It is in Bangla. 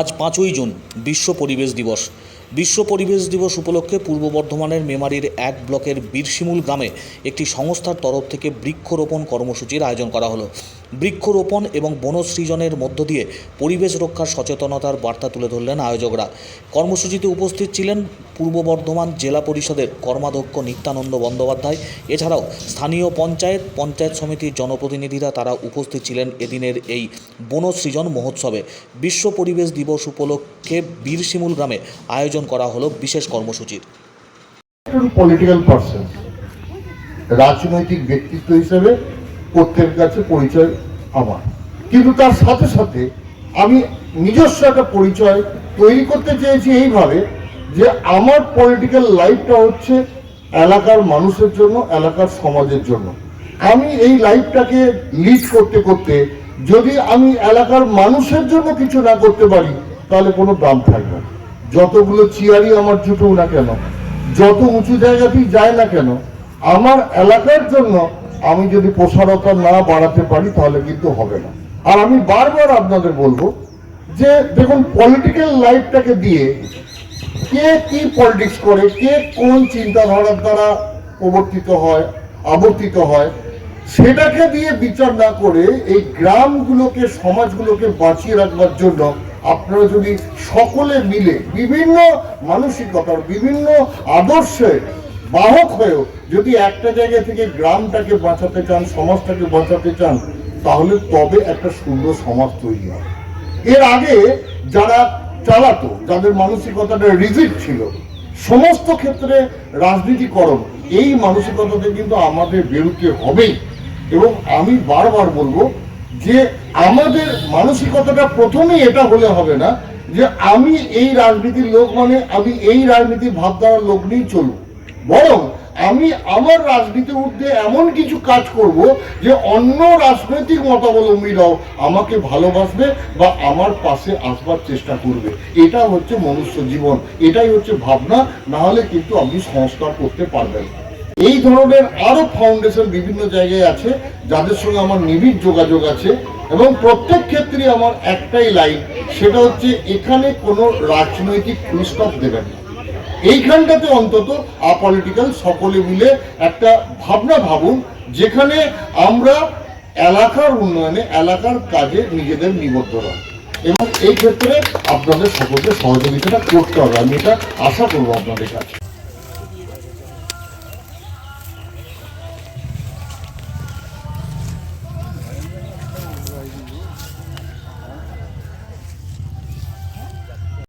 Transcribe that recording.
আজ পাঁচই জুন, বিশ্ব পরিবেশ দিবস। বিশ্ব পরিবেশ দিবস উপলক্ষে পূর্ব বর্ধমানের মেমারির এক ব্লকের বীরশিমুল গ্রামে একটি সংস্থার তরফ থেকে বৃক্ষরোপণ কর্মসূচির আয়োজন করা হলো। বৃক্ষরোপণ এবং বনসৃজনের মধ্য দিয়ে পরিবেশ রক্ষার সচেতনতার বার্তা তুলে ধরলেন আয়োজকরা। কর্মসূচিতে উপস্থিত ছিলেন পূর্ব বর্ধমান জেলা পরিষদের কর্মাধ্যক্ষ নিত্যানন্দ বন্দ্যোপাধ্যায়। এছাড়াও স্থানীয় পঞ্চায়েত পঞ্চায়েত সমিতির জনপ্রতিনিধিরা তারা উপস্থিত ছিলেন এদিনের এই বনসৃজন মহোৎসবে। বিশ্ব পরিবেশ দিবস উপলক্ষে বীরশিমুল গ্রামে আয়োজন করা হলো বিশেষ কর্মসূচির। রাজনৈতিক ব্যক্তিত্ব হিসেবে প্রত্যেকের কাছে পরিচয় আমার। কিন্তু তার সাথে সাথে আমি নিজস্ব একটা পরিচয় তৈরি করতে চেয়েছি এইভাবে যে আমার পলিটিক্যাল লাইফটা হচ্ছে এলাকার মানুষের জন্য, এলাকার সমাজের জন্য। আমি এই লাইফটাকে লিড করতে করতে যদি আমি এলাকার মানুষের জন্য কিছু না করতে পারি, তাহলে কোনো দাম থাকবে না। যতগুলো চেয়ারই আমার জুটুক না কেন, যত উঁচু জায়গাতেই যায় না কেন, আমার এলাকার জন্য আমি যদি প্রসারতা না বাড়াতে পারি, তাহলে কিন্তু হবে না। আর আমি বারবার আপনাদের বলব যে, দেখুন পলিটিক্যাল লাইফটাকে দিয়ে কে কি পলিটিক্স করে, কে কোন চিন্তাধারার দ্বারা প্রবর্তিত হয়, আবর্তিত হয়, সেটাকে দিয়ে বিচার না করে এই গ্রামগুলোকে, সমাজগুলোকে বাঁচিয়ে রাখবার জন্য আপনারা যদি সকলে মিলে বিভিন্ন মানসিকতার, বিভিন্ন আদর্শে বাহক হয়েও যদি একটা জায়গা থেকে গ্রামটাকে বাঁচাতে চান, সমাজটাকে বাঁচাতে চান, তাহলে তবে একটা সুন্দর সমাজ তৈরি হয় এর আগে যারা চালাতো, যাদের মানসিকতাটা রিজিট ছিল, সমস্ত ক্ষেত্রে রাজনীতিকরণ, এই মানসিকতাতে কিন্তু আমাদের বেরোতে হবেই। এবং আমি বারবার বলব যে আমাদের মানসিকতাটা প্রথমেই এটা হলে হবে না যে আমি এই রাজনীতির লোক মানে আমি এই রাজনীতির ভাবধারার লোক নিয়েই চলবো। বরং আমি আমার রাজনীতির ঊর্ধ্বে এমন কিছু কাজ করব যে অন্য রাজনৈতিক মতাবলম্বীরাও আমাকে ভালোবাসবে বা আমার পাশে আসবার চেষ্টা করবে। এটা হচ্ছে মনুষ্য জীবন, এটাই হচ্ছে ভাবনা, না হলে কিন্তু আপনি সংস্কার করতে পারবেন এই ধরনের আরও ফাউন্ডেশন বিভিন্ন জায়গায় আছে, যাদের সঙ্গে আমার নিবিড় যোগাযোগ আছে এবং প্রত্যেক ক্ষেত্রে আমার একটাই লাইন সেটা হচ্ছে এখানে কোনো রাজনৈতিক ফুলস্টপ দেবেন না। এইখানটাতে অন্তত আপলিটিক্যাল সকলে মিলে একটা ভাবনা ভাবুন, যেখানে আমরা এলাকার উন্নয়নে, এলাকার কাজে নিজেদের নিবদ্ধ রাখ এবং এই ক্ষেত্রে আপনাদের সকলকে সহযোগিতাটা করতে হবে। আমি এটা আশা করব আপনাদের কাছে।